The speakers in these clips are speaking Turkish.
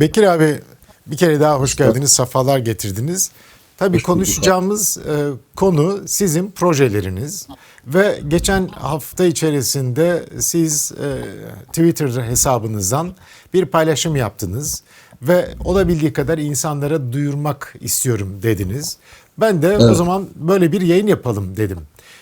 Bekir abi bir kere daha hoş geldiniz, safalar getirdiniz. Tabii konuşacağımız e, konu sizin projeleriniz ve geçen hafta içerisinde siz e, Twitter hesabınızdan bir paylaşım yaptınız ve olabildiği kadar insanlara duyurmak istiyorum dediniz. Ben de o Evet. zaman böyle bir yayın yapalım dedim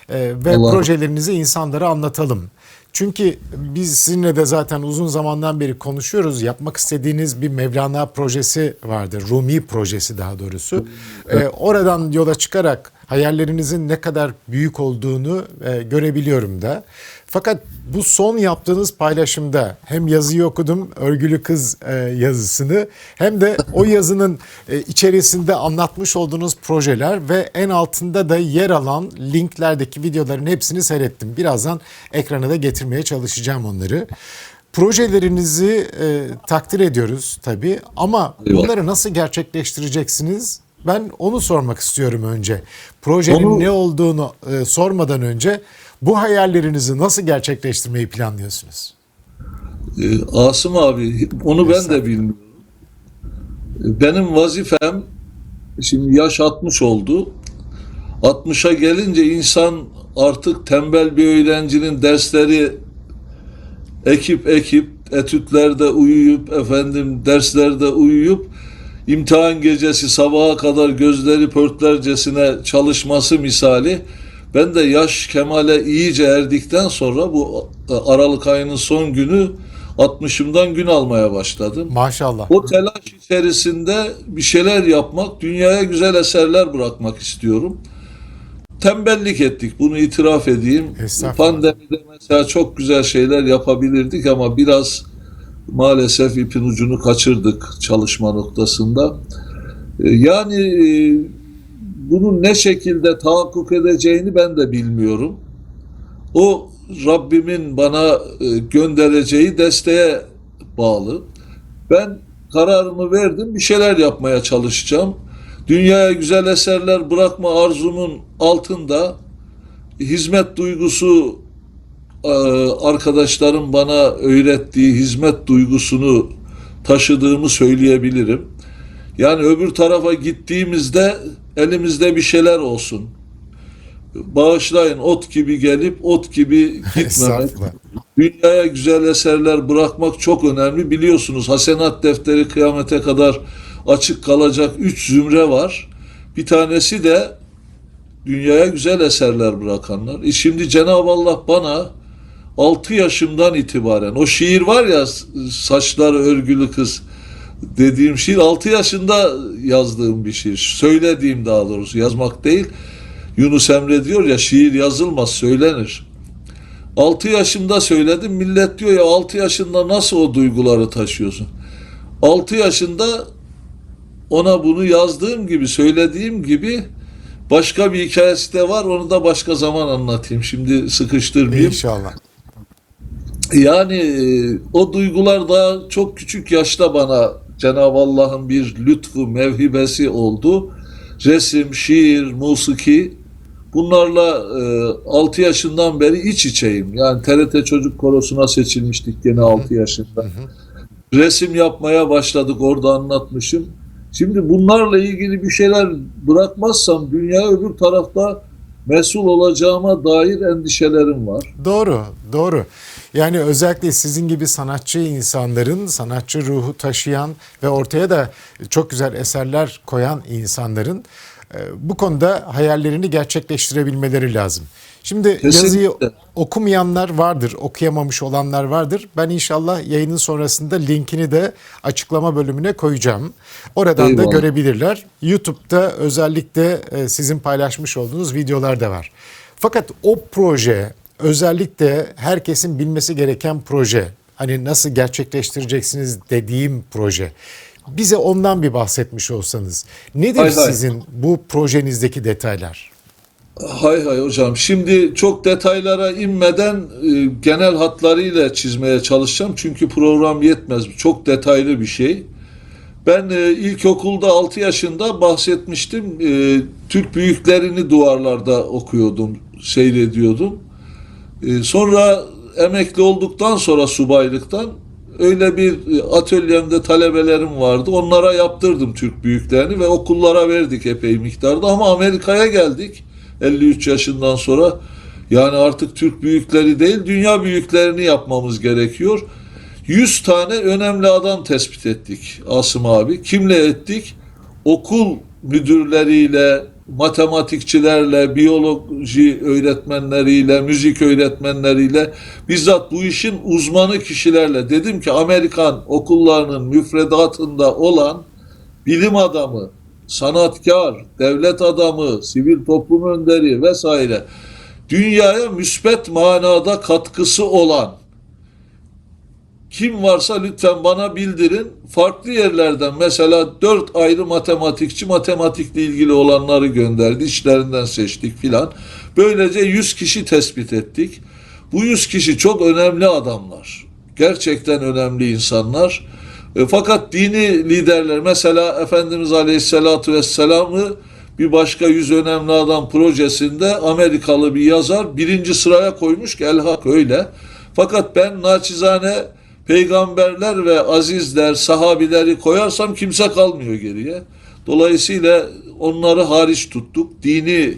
E, ve Allah- projelerinizi insanlara anlatalım. Çünkü biz sizinle de zaten uzun zamandan beri konuşuyoruz. Yapmak istediğiniz bir Mevlana projesi vardır. Rumi projesi daha doğrusu. Ee, oradan yola çıkarak hayallerinizin ne kadar büyük olduğunu e, görebiliyorum da. Fakat bu son yaptığınız paylaşımda hem yazıyı okudum, örgülü kız e, yazısını hem de o yazının e, içerisinde anlatmış olduğunuz projeler ve en altında da yer alan linklerdeki videoların hepsini seyrettim. Birazdan ekrana da getirmeye çalışacağım onları. Projelerinizi e, takdir ediyoruz tabii ama bunları nasıl gerçekleştireceksiniz? Ben onu sormak istiyorum önce. Projenin Onu- ne olduğunu e, sormadan önce bu hayallerinizi nasıl gerçekleştirmeyi planlıyorsunuz? Ee, Asım abi onu ben de bilmiyorum. Benim vazifem şimdi yaş 60 oldu. 60'a gelince insan artık tembel bir öğrencinin dersleri ekip ekip etütlerde uyuyup efendim derslerde uyuyup imtihan gecesi sabaha kadar gözleri pörtlercesine çalışması misali ben de yaş kemale iyice erdikten sonra bu e, Aralık ayının son günü 60'ımdan gün almaya başladım. Maşallah. O telaş içerisinde bir şeyler yapmak, dünyaya güzel eserler bırakmak istiyorum. Tembellik ettik, bunu itiraf edeyim. Pandemide mesela çok güzel şeyler yapabilirdik ama biraz maalesef ipin ucunu kaçırdık çalışma noktasında. Ee, Yani e, bunun ne şekilde tahakkuk edeceğini ben de bilmiyorum. O Rabbimin bana e, göndereceği desteğe bağlı. Ben kararımı verdim. Bir şeyler yapmaya çalışacağım. Dünyaya güzel eserler bırakma arzumun altında hizmet duygusu e, arkadaşlarım bana öğrettiği hizmet duygusunu taşıdığımı söyleyebilirim. Yani öbür tarafa gittiğimizde elimizde bir şeyler olsun. Bağışlayın ot gibi gelip ot gibi gitmemek. Dünyaya güzel eserler bırakmak çok önemli. Biliyorsunuz hasenat defteri kıyamete kadar açık kalacak üç zümre var. Bir tanesi de dünyaya güzel eserler bırakanlar. E şimdi Cenab-ı Allah bana 6 yaşımdan itibaren o şiir var ya saçları örgülü kız dediğim şiir 6 yaşında yazdığım bir şiir. Söylediğim daha doğrusu yazmak değil. Yunus Emre diyor ya şiir yazılmaz söylenir. 6 yaşımda söyledim. Millet diyor ya 6 yaşında nasıl o duyguları taşıyorsun? 6 yaşında ona bunu yazdığım gibi, söylediğim gibi başka bir hikayesi de var. Onu da başka zaman anlatayım. Şimdi sıkıştırmayayım. İnşallah. Yani e, o duygular daha çok küçük yaşta bana Cenab-ı Allah'ın bir lütfu, mevhibesi oldu. Resim, şiir, musiki bunlarla e, 6 yaşından beri iç içeyim. Yani TRT Çocuk Korosu'na seçilmiştik gene 6 yaşında. Resim yapmaya başladık orada anlatmışım. Şimdi bunlarla ilgili bir şeyler bırakmazsam dünya öbür tarafta mesul olacağıma dair endişelerim var. Doğru, doğru. Yani özellikle sizin gibi sanatçı insanların, sanatçı ruhu taşıyan ve ortaya da çok güzel eserler koyan insanların e, bu konuda hayallerini gerçekleştirebilmeleri lazım. Şimdi Kesinlikle. yazıyı okumayanlar vardır, okuyamamış olanlar vardır. Ben inşallah yayının sonrasında linkini de açıklama bölümüne koyacağım. Oradan da Eyvallah. görebilirler. YouTube'da özellikle e, sizin paylaşmış olduğunuz videolar da var. Fakat o proje özellikle herkesin bilmesi gereken proje. Hani nasıl gerçekleştireceksiniz dediğim proje. Bize ondan bir bahsetmiş olsanız. Nedir Hay hay. sizin bu projenizdeki detaylar? Hay hay hocam. Şimdi çok detaylara inmeden e, genel hatlarıyla çizmeye çalışacağım. Çünkü program yetmez. Çok detaylı bir şey. Ben e, ilkokulda 6 yaşında bahsetmiştim. E, Türk büyüklerini duvarlarda okuyordum, seyrediyordum. E, sonra emekli olduktan sonra subaylıktan öyle bir e, atölyemde talebelerim vardı. Onlara yaptırdım Türk büyüklerini ve okullara verdik epey miktarda ama Amerika'ya geldik 53 yaşından sonra. Yani artık Türk büyükleri değil dünya büyüklerini yapmamız gerekiyor. 100 tane önemli adam tespit ettik Asım abi. Kimle ettik? Okul müdürleriyle, matematikçilerle, biyoloji öğretmenleriyle, müzik öğretmenleriyle, bizzat bu işin uzmanı kişilerle. Dedim ki Amerikan okullarının müfredatında olan bilim adamı, sanatkar, devlet adamı, sivil toplum önderi vesaire dünyaya müspet manada katkısı olan kim varsa lütfen bana bildirin. Farklı yerlerden mesela dört ayrı matematikçi matematikle ilgili olanları gönderdi. İçlerinden seçtik filan. Böylece 100 kişi tespit ettik. Bu 100 kişi çok önemli adamlar. Gerçekten önemli insanlar. E, fakat dini liderler mesela Efendimiz Aleyhisselatü Vesselam'ı bir başka yüz önemli adam projesinde Amerikalı bir yazar birinci sıraya koymuş ki elhak öyle. Fakat ben naçizane peygamberler ve azizler, sahabileri koyarsam kimse kalmıyor geriye. Dolayısıyla onları hariç tuttuk. Dini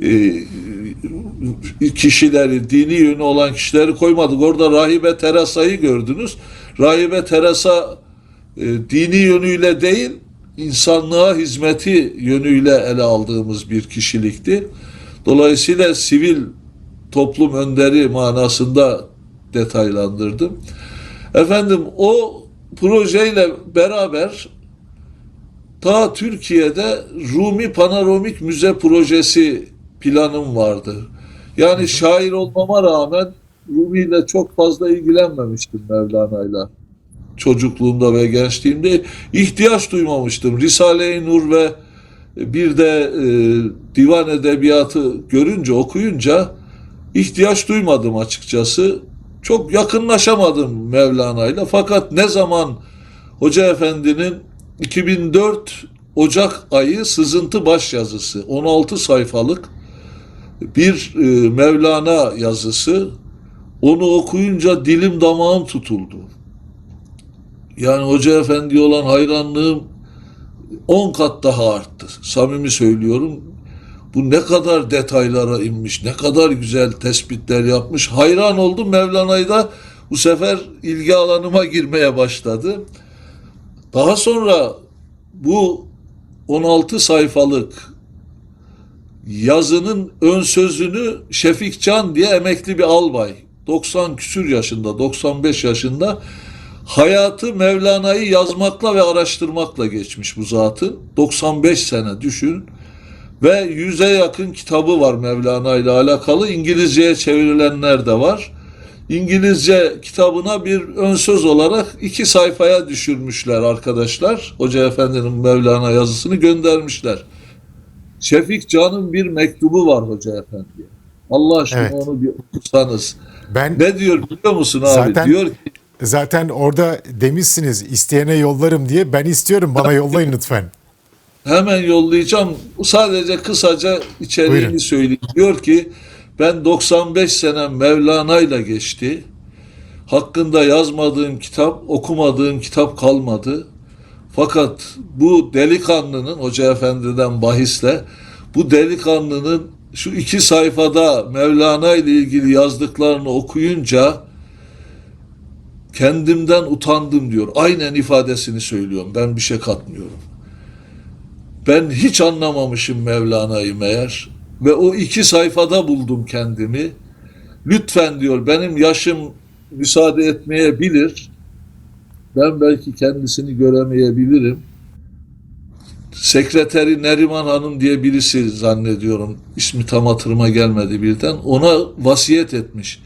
e, kişileri, dini yönü olan kişileri koymadık. Orada Rahibe Teresa'yı gördünüz. Rahibe Teresa e, dini yönüyle değil, insanlığa hizmeti yönüyle ele aldığımız bir kişilikti. Dolayısıyla sivil toplum önderi manasında detaylandırdım. Efendim o projeyle beraber ta Türkiye'de Rumi Panoramik Müze projesi planım vardı. Yani şair olmama rağmen Rumi ile çok fazla ilgilenmemiştim Mevlana'yla. Çocukluğumda ve gençliğimde ihtiyaç duymamıştım. Risale-i Nur ve bir de e, divan edebiyatı görünce, okuyunca ihtiyaç duymadım açıkçası. Çok yakınlaşamadım Mevlana'yla. Fakat ne zaman Hoca Efendi'nin 2004 Ocak ayı sızıntı başyazısı 16 sayfalık bir e, Mevlana yazısı onu okuyunca dilim damağım tutuldu. Yani Hoca Efendi olan hayranlığım 10 kat daha arttı. Samimi söylüyorum. Bu ne kadar detaylara inmiş, ne kadar güzel tespitler yapmış. Hayran oldum Mevlana'yı da bu sefer ilgi alanıma girmeye başladı. Daha sonra bu 16 sayfalık yazının ön sözünü Şefik Can diye emekli bir albay, 90 küsür yaşında, 95 yaşında hayatı Mevlana'yı yazmakla ve araştırmakla geçmiş bu zatın. 95 sene düşün ve yüze yakın kitabı var Mevlana ile alakalı. İngilizceye çevrilenler de var. İngilizce kitabına bir ön söz olarak iki sayfaya düşürmüşler arkadaşlar. Hoca Efendi'nin Mevlana yazısını göndermişler. Şefik Can'ın bir mektubu var Hoca Efendi'ye. Allah aşkına Evet. onu bir okusanız. Ben Ne diyor biliyor musun abi? Zaten- Diyor ki zaten orada demişsiniz isteyene yollarım diye. Ben istiyorum bana yollayın lütfen. Hemen yollayacağım. Sadece kısaca içeriğini Buyurun. söyleyeyim. Diyor ki ben 95 sene Mevlana'yla geçti. Hakkında yazmadığım kitap, okumadığım kitap kalmadı. Fakat bu delikanlının, Hoca Efendi'den bahisle, bu delikanlının şu iki sayfada Mevlana ile ilgili yazdıklarını okuyunca kendimden utandım diyor. Aynen ifadesini söylüyorum. Ben bir şey katmıyorum. Ben hiç anlamamışım Mevlana'yı meğer ve o iki sayfada buldum kendimi. Lütfen diyor benim yaşım müsaade etmeyebilir. Ben belki kendisini göremeyebilirim. Sekreteri Neriman Hanım diye birisi zannediyorum. İsmi tam hatırıma gelmedi birden. Ona vasiyet etmiş.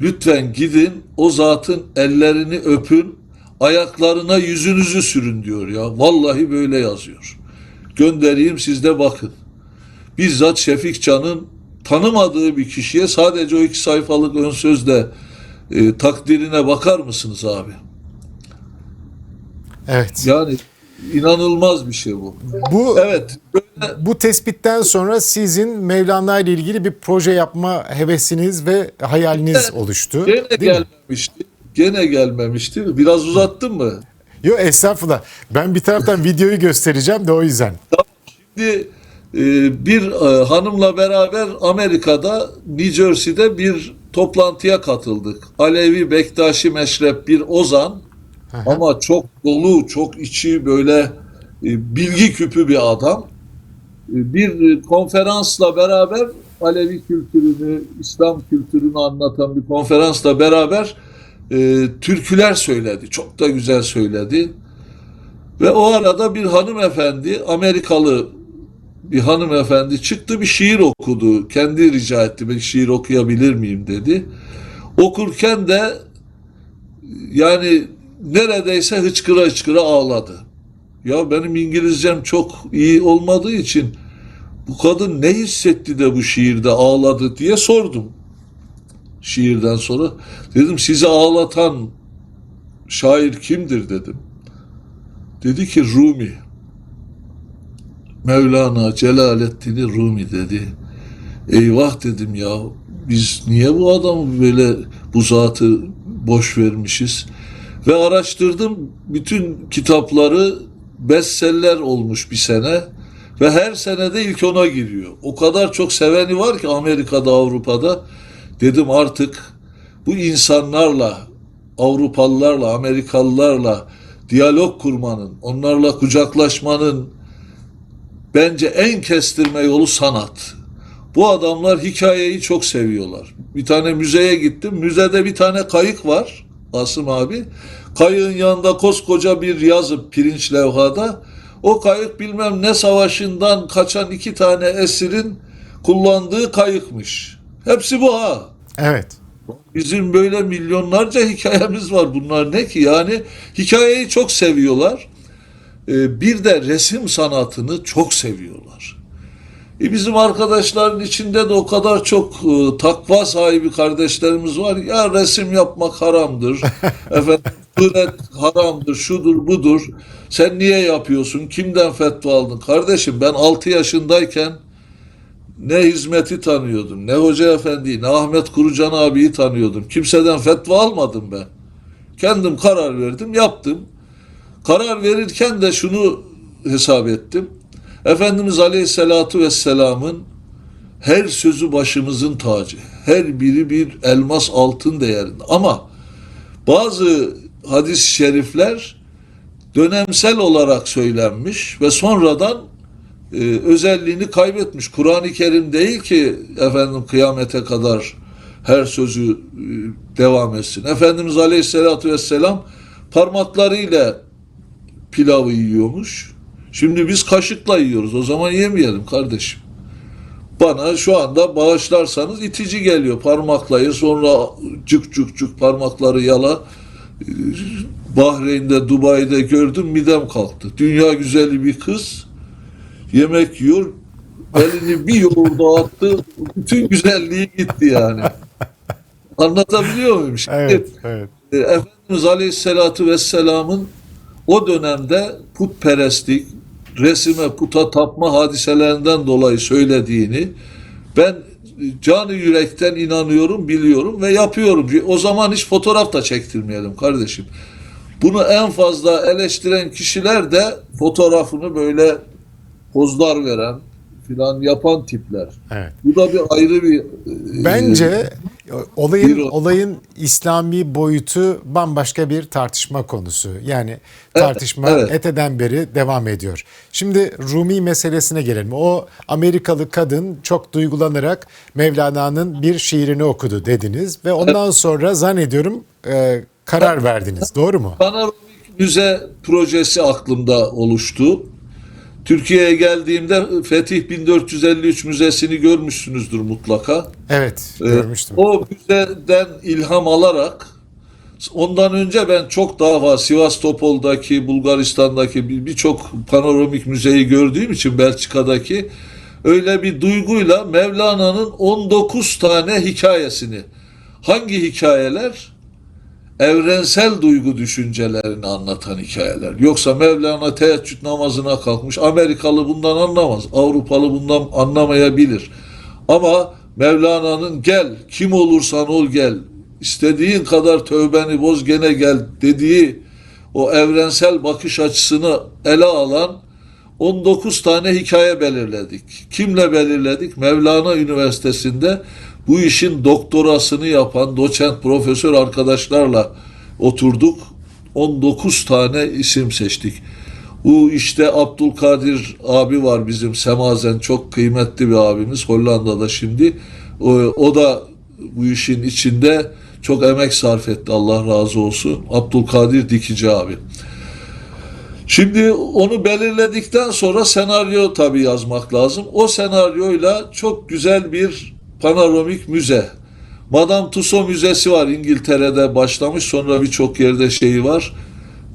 Lütfen gidin o zatın ellerini öpün, ayaklarına yüzünüzü sürün diyor ya. Vallahi böyle yazıyor göndereyim siz de bakın. Bizzat Şefik Can'ın tanımadığı bir kişiye sadece o iki sayfalık ön sözde e, takdirine bakar mısınız abi? Evet. Yani inanılmaz bir şey bu. Bu Evet, böyle bu tespitten sonra sizin Mevlana ile ilgili bir proje yapma hevesiniz ve hayaliniz oluştu. gene Değil mi? gelmemişti. Gene gelmemişti. Biraz uzattın mı? Yok estağfurullah. Ben bir taraftan videoyu göstereceğim de o yüzden. Şimdi e, bir e, hanımla beraber Amerika'da New Jersey'de bir toplantıya katıldık. Alevi Bektaşi Meşrep bir ozan ama çok dolu, çok içi böyle e, bilgi küpü bir adam. Bir konferansla beraber Alevi kültürünü, İslam kültürünü anlatan bir konferansla beraber e, türküler söyledi. Çok da güzel söyledi. Ve o arada bir hanımefendi, Amerikalı bir hanımefendi çıktı bir şiir okudu. Kendi rica etti ben şiir okuyabilir miyim dedi. Okurken de yani neredeyse hıçkıra hıçkıra ağladı. Ya benim İngilizcem çok iyi olmadığı için bu kadın ne hissetti de bu şiirde ağladı diye sordum. Şiirden sonra dedim sizi ağlatan şair kimdir dedim. Dedi ki Rumi. Mevlana Celaleddin Rumi dedi. Eyvah dedim ya biz niye bu adamı böyle bu zatı boş vermişiz? Ve araştırdım bütün kitapları bestseller olmuş bir sene ve her senede ilk ona giriyor. O kadar çok seveni var ki Amerika'da Avrupa'da dedim artık bu insanlarla Avrupalılarla Amerikalılarla diyalog kurmanın, onlarla kucaklaşmanın bence en kestirme yolu sanat. Bu adamlar hikayeyi çok seviyorlar. Bir tane müzeye gittim. Müzede bir tane kayık var Asım abi. Kayığın yanında koskoca bir yazı pirinç levhada. O kayık bilmem ne savaşından kaçan iki tane esirin kullandığı kayıkmış. Hepsi bu ha. Evet. Bizim böyle milyonlarca hikayemiz var. Bunlar ne ki? Yani hikayeyi çok seviyorlar. Ee, bir de resim sanatını çok seviyorlar. E bizim arkadaşların içinde de o kadar çok e, takva sahibi kardeşlerimiz var. Ya resim yapmak haramdır. Efendim suret haramdır, şudur budur. Sen niye yapıyorsun? Kimden fetva aldın? Kardeşim ben 6 yaşındayken ne hizmeti tanıyordum, ne hoca efendiyi, ne Ahmet Kurucan abiyi tanıyordum. Kimseden fetva almadım ben. Kendim karar verdim, yaptım. Karar verirken de şunu hesap ettim. Efendimiz Aleyhisselatü Vesselam'ın her sözü başımızın tacı. Her biri bir elmas altın değerinde. Ama bazı hadis-i şerifler dönemsel olarak söylenmiş ve sonradan e, özelliğini kaybetmiş. Kur'an-ı Kerim değil ki efendim kıyamete kadar her sözü e, devam etsin. Efendimiz Aleyhisselatü Vesselam parmaklarıyla pilavı yiyormuş. Şimdi biz kaşıkla yiyoruz. O zaman yemeyelim kardeşim. Bana şu anda bağışlarsanız itici geliyor. Parmaklayı sonra cık cık cık parmakları yala. Ee, Bahreyn'de, Dubai'de gördüm midem kalktı. Dünya güzeli bir kız yemek yiyor. Elini bir yoğurda attı. Bütün güzelliği gitti yani. Anlatabiliyor muyum? Şimdi, Evet. Evet. e, Efendimiz Aleyhisselatü Vesselam'ın o dönemde putperestlik, resime, puta tapma hadiselerinden dolayı söylediğini ben canı yürekten inanıyorum, biliyorum ve yapıyorum. O zaman hiç fotoğraf da çektirmeyelim kardeşim. Bunu en fazla eleştiren kişiler de fotoğrafını böyle pozlar veren filan yapan tipler. Evet. Bu da bir ayrı bir e, Bence olayın Bir olayın İslami boyutu bambaşka bir tartışma konusu. Yani tartışma evet. eteden beri devam ediyor. Şimdi Rumi meselesine gelelim. O Amerikalı kadın çok duygulanarak Mevlana'nın bir şiirini okudu dediniz ve ondan sonra zannediyorum e, karar verdiniz. Doğru mu? Panoramik müze projesi aklımda oluştu. Türkiye'ye geldiğimde Fetih 1453 Müzesi'ni görmüşsünüzdür mutlaka. Evet, Ee, görmüştüm. O müzeden ilham alarak ondan önce ben çok daha var Sivastopol'daki, Bulgaristan'daki bir- birçok panoramik müzeyi gördüğüm için Belçika'daki öyle bir duyguyla Mevlana'nın 19 tane hikayesini hangi hikayeler? Evrensel duygu düşüncelerini anlatan hikayeler. Yoksa Mevlana teheccüd namazına kalkmış. Amerikalı bundan anlamaz. Avrupalı bundan anlamayabilir. Ama Mevlana'nın gel, kim olursan ol gel, istediğin kadar tövbeni boz gene gel dediği o evrensel bakış açısını ele alan 19 tane hikaye belirledik. Kimle belirledik? Mevlana Üniversitesi'nde bu işin doktorasını yapan doçent profesör arkadaşlarla oturduk. 19 tane isim seçtik. Bu işte Abdülkadir abi var bizim Semazen çok kıymetli bir abimiz Hollanda'da şimdi. O, o da bu işin içinde çok emek sarf etti Allah razı olsun. Abdülkadir Dikici abi. Şimdi onu belirledikten sonra senaryo tabii yazmak lazım. O senaryoyla çok güzel bir panoramik müze. Madame Tussauds Müzesi var İngiltere'de başlamış sonra birçok yerde şeyi var.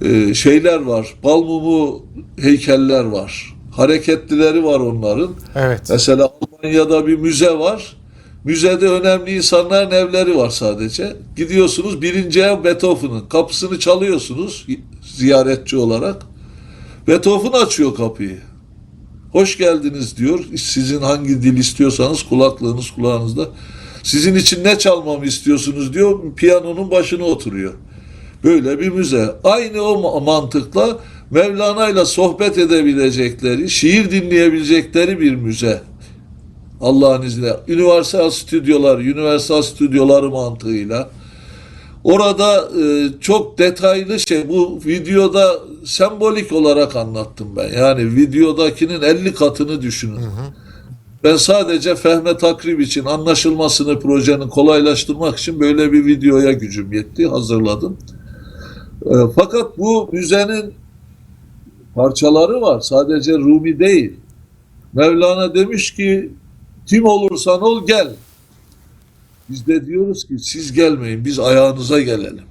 Ee, şeyler var. Bal mumu heykeller var. Hareketlileri var onların. Evet. Mesela Almanya'da bir müze var. Müzede önemli insanların evleri var sadece. Gidiyorsunuz birinci ev Beethoven'ın. Kapısını çalıyorsunuz ziyaretçi olarak. Beethoven açıyor kapıyı. Hoş geldiniz diyor. Sizin hangi dil istiyorsanız kulaklığınız kulağınızda. Sizin için ne çalmamı istiyorsunuz diyor. Piyanonun başına oturuyor. Böyle bir müze. Aynı o ma- mantıkla Mevlana ile sohbet edebilecekleri, şiir dinleyebilecekleri bir müze. Allah'ın izniyle. Universal stüdyolar, Universal stüdyoları mantığıyla. Orada e, çok detaylı şey bu videoda sembolik olarak anlattım ben. Yani videodakinin 50 katını düşünün. Ben sadece fehme takrib için anlaşılmasını projenin kolaylaştırmak için böyle bir videoya gücüm yetti. Hazırladım. E, fakat bu müzenin parçaları var. Sadece Rumi değil. Mevlana demiş ki kim olursan ol gel. Biz de diyoruz ki siz gelmeyin biz ayağınıza gelelim.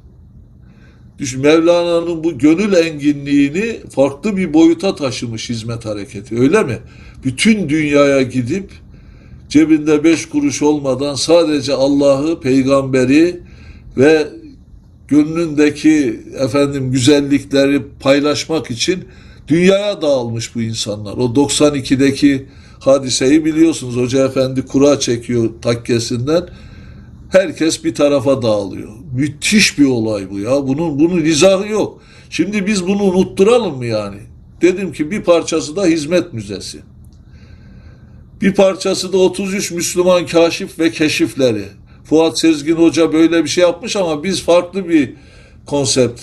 Düşün Mevlana'nın bu gönül enginliğini farklı bir boyuta taşımış hizmet hareketi öyle mi? Bütün dünyaya gidip cebinde beş kuruş olmadan sadece Allah'ı, peygamberi ve gönlündeki efendim güzellikleri paylaşmak için dünyaya dağılmış bu insanlar. O 92'deki hadiseyi biliyorsunuz. Hoca Efendi kura çekiyor takkesinden. Herkes bir tarafa dağılıyor. Müthiş bir olay bu ya. Bunun bunun izahı yok. Şimdi biz bunu unutturalım mı yani? Dedim ki bir parçası da hizmet müzesi. Bir parçası da 33 Müslüman kaşif ve keşifleri. Fuat Sezgin Hoca böyle bir şey yapmış ama biz farklı bir konsept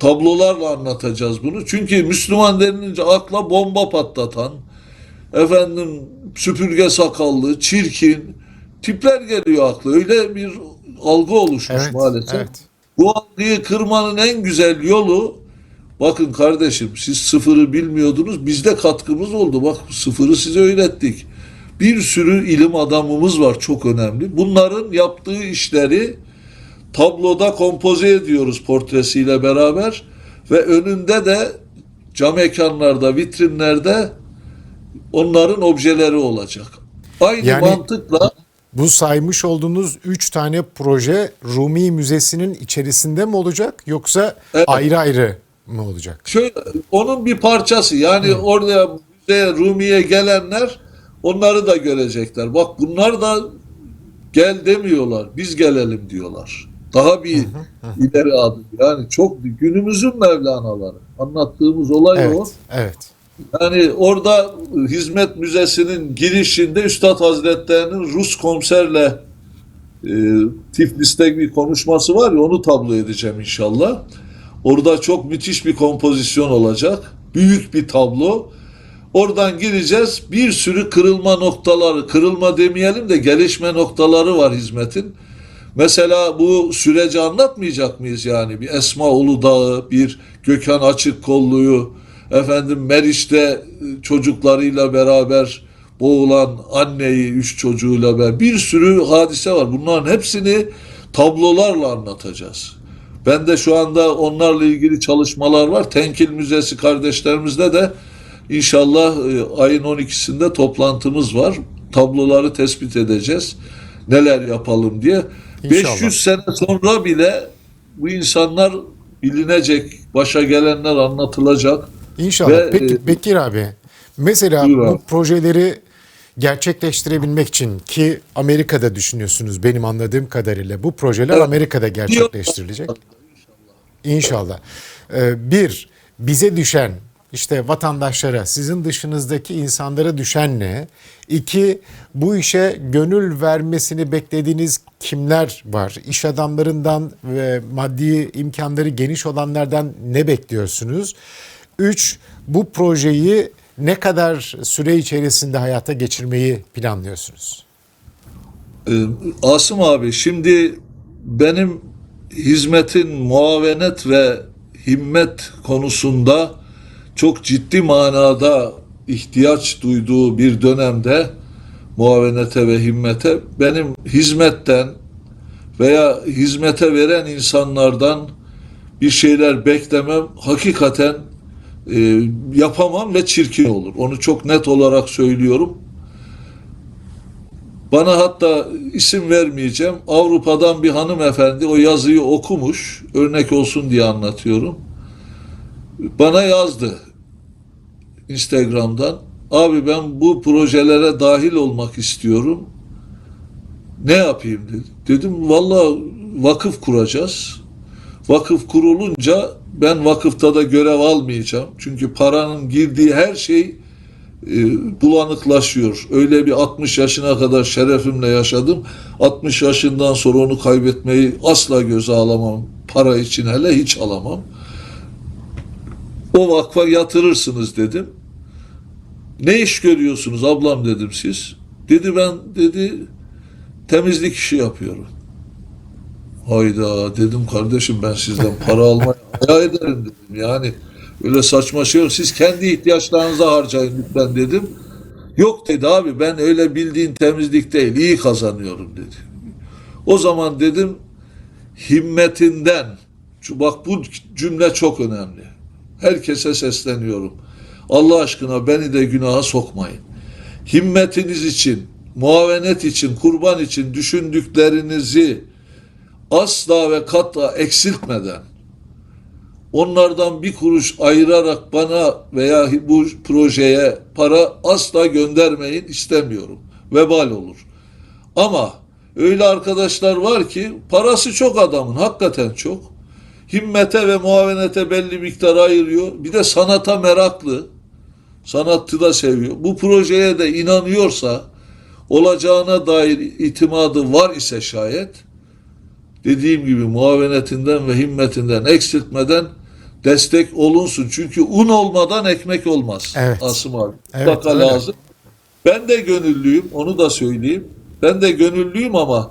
tablolarla anlatacağız bunu. Çünkü Müslüman denilince akla bomba patlatan, efendim süpürge sakallı, çirkin tipler geliyor akla. Öyle bir algı oluşmuş Evet. maalesef. Evet. Bu algıyı kırmanın en güzel yolu bakın kardeşim siz sıfırı bilmiyordunuz bizde katkımız oldu. Bak sıfırı size öğrettik. Bir sürü ilim adamımız var çok önemli. Bunların yaptığı işleri tabloda kompoze ediyoruz portresiyle beraber ve önünde de cam ekranlarda, vitrinlerde onların objeleri olacak. Aynı Yani- mantıkla Bu saymış olduğunuz üç tane proje Rumi Müzesi'nin içerisinde mi olacak yoksa Evet. ayrı ayrı mı olacak? şöyle, onun bir parçası. Yani oraya müzeye, Rumi'ye gelenler onları da görecekler. Bak bunlar da gel demiyorlar. Biz gelelim diyorlar. Daha bir ileri adım. Yani çok günümüzün Mevlana'ları. Anlattığımız olay o. Evet. Yani orada Hizmet Müzesi'nin girişinde Üstad Hazretlerinin Rus komiserle e, Tiflis'te bir konuşması var ya onu tablo edeceğim inşallah. Orada çok müthiş bir kompozisyon olacak. Büyük bir tablo. Oradan gireceğiz. Bir sürü kırılma noktaları, kırılma demeyelim de gelişme noktaları var hizmetin. Mesela bu süreci anlatmayacak mıyız yani? Bir Esma Uludağ'ı, bir Gökhan Açık Kollu'yu, efendim Meriç'te e, çocuklarıyla beraber boğulan anneyi, üç çocuğuyla beraber bir sürü hadise var. Bunların hepsini tablolarla anlatacağız. Ben de şu anda onlarla ilgili çalışmalar var. Tenkil Müzesi kardeşlerimizle de inşallah e, ayın 12'sinde toplantımız var. Tabloları tespit edeceğiz. Neler yapalım diye. İnşallah. 500 sene sonra bile bu insanlar bilinecek, başa gelenler anlatılacak. İnşallah. Ve, Peki e, Bekir abi. Mesela bu abi. projeleri gerçekleştirebilmek için ki Amerika'da düşünüyorsunuz benim anladığım kadarıyla bu projeler Evet. Amerika'da gerçekleştirilecek. İnşallah. Ee, bir, bize düşen işte vatandaşlara, sizin dışınızdaki insanlara düşen ne? İki, bu işe gönül vermesini beklediğiniz kimler var? İş adamlarından ve maddi imkanları geniş olanlardan ne bekliyorsunuz? Üç, bu projeyi ne kadar süre içerisinde hayata geçirmeyi planlıyorsunuz? Ee, Asım abi şimdi benim hizmetin muavenet ve himmet konusunda çok ciddi manada ihtiyaç duyduğu bir dönemde muavenete ve himmete benim hizmetten veya hizmete veren insanlardan bir şeyler beklemem hakikaten e, yapamam ve çirkin olur. Onu çok net olarak söylüyorum. Bana hatta isim vermeyeceğim. Avrupa'dan bir hanımefendi o yazıyı okumuş. Örnek olsun diye anlatıyorum. Bana yazdı Instagram'dan. Abi ben bu projelere dahil olmak istiyorum. Ne yapayım dedi. Dedim valla vakıf kuracağız. Vakıf kurulunca ben vakıfta da görev almayacağım. Çünkü paranın girdiği her şey e, bulanıklaşıyor. Öyle bir 60 yaşına kadar şerefimle yaşadım. 60 yaşından sonra onu kaybetmeyi asla göze alamam. Para için hele hiç alamam. O vakfa yatırırsınız dedim. Ne iş görüyorsunuz ablam dedim siz. Dedi ben dedi temizlik işi yapıyorum. Hayda dedim kardeşim ben sizden para almaya hayal ederim dedim. Yani öyle saçma şey yok. Siz kendi ihtiyaçlarınıza harcayın lütfen dedim. Yok dedi abi ben öyle bildiğin temizlik değil iyi kazanıyorum dedi. O zaman dedim himmetinden bak bu cümle çok önemli. Herkese sesleniyorum. Allah aşkına beni de günaha sokmayın. Himmetiniz için, muavenet için, kurban için düşündüklerinizi asla ve kata eksiltmeden onlardan bir kuruş ayırarak bana veya bu projeye para asla göndermeyin istemiyorum. Vebal olur. Ama öyle arkadaşlar var ki parası çok adamın hakikaten çok. Himmete ve muavenete belli miktar ayırıyor. Bir de sanata meraklı. Sanatı da seviyor. Bu projeye de inanıyorsa olacağına dair itimadı var ise şayet dediğim gibi muavenetinden ve himmetinden eksiltmeden destek olunsun. Çünkü un olmadan ekmek olmaz. Evet. Asım abi. Evet, Mutlaka öyle. lazım. Ben de gönüllüyüm. Onu da söyleyeyim. Ben de gönüllüyüm ama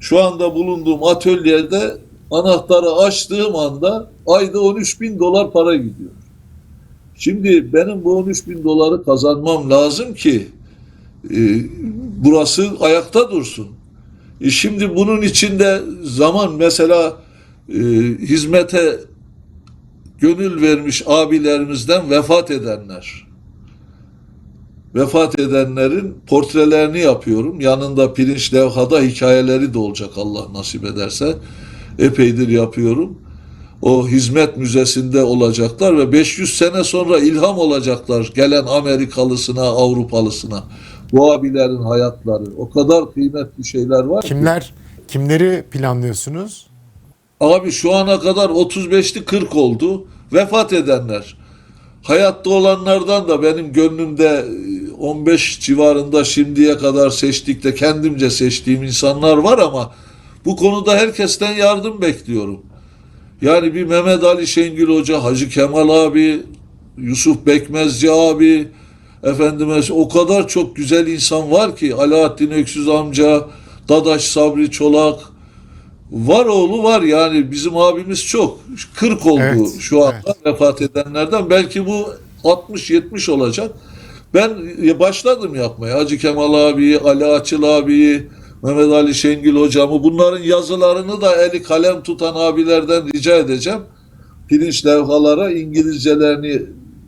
şu anda bulunduğum atölyede anahtarı açtığım anda ayda 13 bin dolar para gidiyor. Şimdi benim bu 13 bin doları kazanmam lazım ki e, burası ayakta dursun. E şimdi bunun içinde zaman mesela e, hizmete gönül vermiş abilerimizden vefat edenler. Vefat edenlerin portrelerini yapıyorum. Yanında pirinç levhada hikayeleri de olacak Allah nasip ederse. Epeydir yapıyorum. O hizmet müzesinde olacaklar ve 500 sene sonra ilham olacaklar gelen Amerikalısına, Avrupalısına. Bu abilerin hayatları. O kadar kıymetli şeyler var ki. Kimler kimleri planlıyorsunuz? Abi şu ana kadar 35'li 40 oldu. Vefat edenler. Hayatta olanlardan da benim gönlümde e, 15 civarında şimdiye kadar seçtikte kendimce seçtiğim insanlar var ama bu konuda herkesten yardım bekliyorum. Yani bir Mehmet Ali Şengül Hoca, Hacı Kemal abi, Yusuf Bekmezci abi, efendime o kadar çok güzel insan var ki Alaaddin Öksüz amca, Dadaş Sabri Çolak, var oğlu var yani bizim abimiz çok. 40 oldu Evet, şu anda vefat edenlerden. Belki bu 60-70 olacak. Ben başladım yapmaya. Hacı Kemal abi, Ali Açıl abi, Mehmet Ali Şengül hocamı bunların yazılarını da eli kalem tutan abilerden rica edeceğim. Pirinç levhalara İngilizcelerini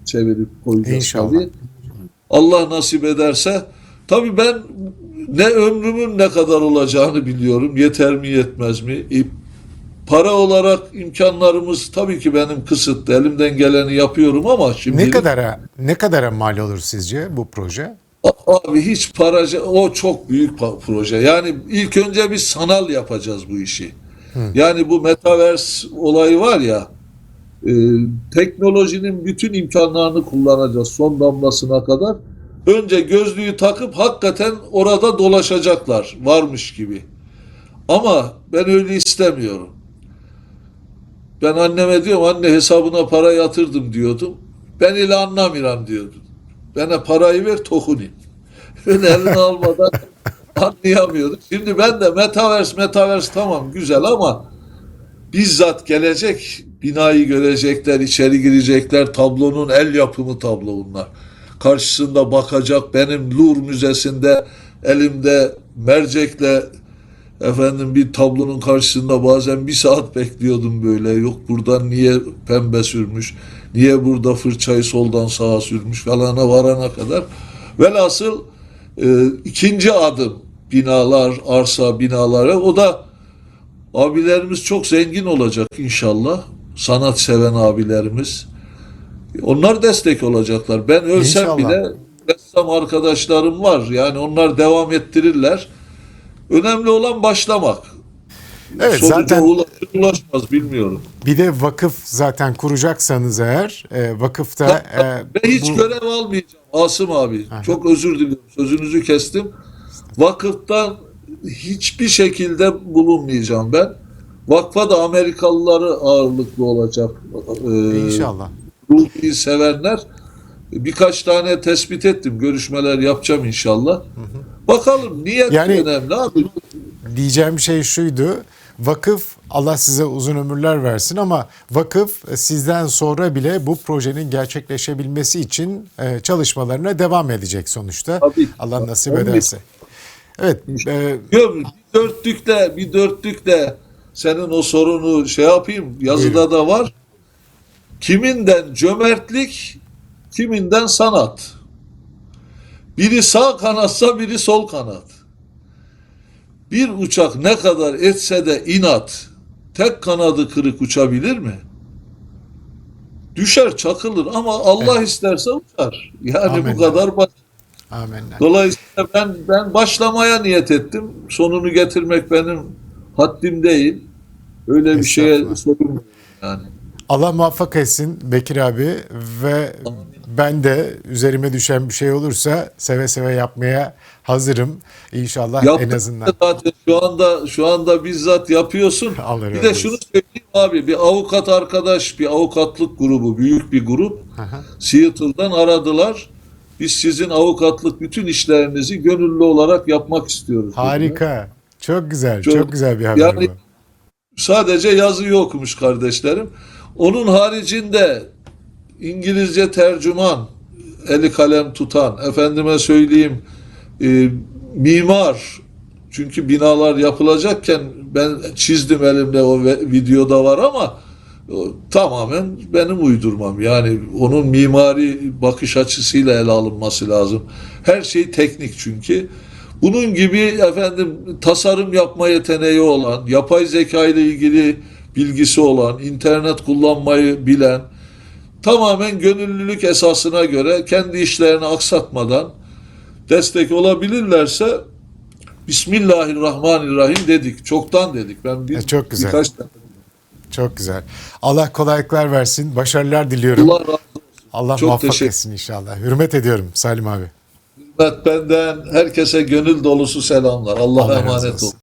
çevirip koyacağız İnşallah. tabii. Allah nasip ederse. Tabii ben ne ömrümün ne kadar olacağını biliyorum. Yeter mi yetmez mi? E, para olarak imkanlarımız tabii ki benim kısıtlı. Elimden geleni yapıyorum ama şimdi Ne kadara ne kadara mal olur sizce bu proje? Abi hiç para o çok büyük proje. Yani ilk önce biz sanal yapacağız bu işi. Yani bu metaverse olayı var ya e, teknolojinin bütün imkanlarını kullanacağız son damlasına kadar. Önce gözlüğü takıp hakikaten orada dolaşacaklar varmış gibi. Ama ben öyle istemiyorum. Ben anneme diyorum anne hesabına para yatırdım diyordum. Ben ile anlamıyorum diyordum. Bana parayı ver tokunayım. Ben eline almadan anlayamıyordum. Şimdi ben de metaverse metaverse tamam güzel ama bizzat gelecek binayı görecekler, içeri girecekler. Tablonun el yapımı tablo bunlar. Karşısında bakacak benim Louvre Müzesi'nde elimde mercekle efendim bir tablonun karşısında bazen bir saat bekliyordum böyle. Yok buradan niye pembe sürmüş, niye burada fırçayı soldan sağa sürmüş falana varana kadar. Velhasıl e, ikinci adım binalar, arsa binalara o da Abilerimiz çok zengin olacak inşallah. Sanat seven abilerimiz. Onlar destek olacaklar. Ben ölsem İnşallah. bile ressam arkadaşlarım var. Yani onlar devam ettirirler. Önemli olan başlamak. Evet Sonuca zaten ulaşır ulaşmaz bilmiyorum. bir de vakıf zaten kuracaksanız eğer e, vakıfta e, Ben hiç bu- görev almayacağım Asım abi. Çok özür diliyorum. Sözünüzü kestim. Vakıftan hiçbir şekilde bulunmayacağım ben. Vakfa da Amerikalıları ağırlıklı olacak. Ee, inşallah. Ruhi'yi sevenler. Birkaç tane tespit ettim. Görüşmeler yapacağım inşallah. Bakalım niyet Yani- önemli abi. Diyeceğim şey şuydu. Vakıf Allah size uzun ömürler versin ama vakıf e, sizden sonra bile bu projenin gerçekleşebilmesi için e, çalışmalarına devam edecek sonuçta. Tabii. Allah nasip Tabii. ederse. Evet, e, bir dörtlükle bir dörtlükle senin o sorunu şey yapayım yazıda da var. Kiminden cömertlik, kiminden sanat. Biri sağ kanatsa biri sol kanat. Bir uçak ne kadar etse de inat, tek kanadı kırık uçabilir mi? Düşer, çakılır ama Allah isterse uçar. Yani Amenna. bu kadar basit. amenna. Dolayısıyla ben ben başlamaya niyet ettim. Sonunu getirmek benim haddim değil. Öyle bir şeye sorun yani. Allah muvaffak etsin Bekir abi ve ben de üzerime düşen bir şey olursa seve seve yapmaya hazırım. İnşallah en Yaptık azından. zaten şu anda şu anda bizzat yapıyorsun. Allah bir de şunu söyleyeyim abi bir avukat arkadaş bir avukatlık grubu büyük bir grup Aha. Seattle'dan aradılar. Biz sizin avukatlık bütün işlerinizi gönüllü olarak yapmak istiyoruz. Harika. Çok güzel. Çok- Çok, güzel bir haber Yani bu. sadece yazıyı okumuş kardeşlerim. Onun haricinde İngilizce tercüman, eli kalem tutan, efendime söyleyeyim e, mimar, çünkü binalar yapılacakken ben çizdim elimde o videoda var ama o tamamen benim uydurmam. Yani onun mimari bakış açısıyla ele alınması lazım. Her şey teknik çünkü. Bunun gibi efendim tasarım yapma yeteneği olan, yapay zeka ile ilgili bilgisi olan, internet kullanmayı bilen, tamamen gönüllülük esasına göre kendi işlerini aksatmadan destek olabilirlerse Bismillahirrahmanirrahim dedik. Çoktan dedik. Ben bir, E, çok güzel. birkaç tane. Çok güzel. Allah kolaylıklar versin. Başarılar diliyorum. Allah razı olsun. Allah çok muvaffak etsin inşallah. Hürmet ediyorum Salim abi. Benden herkese gönül dolusu selamlar. Allah'a Allah emanet olun.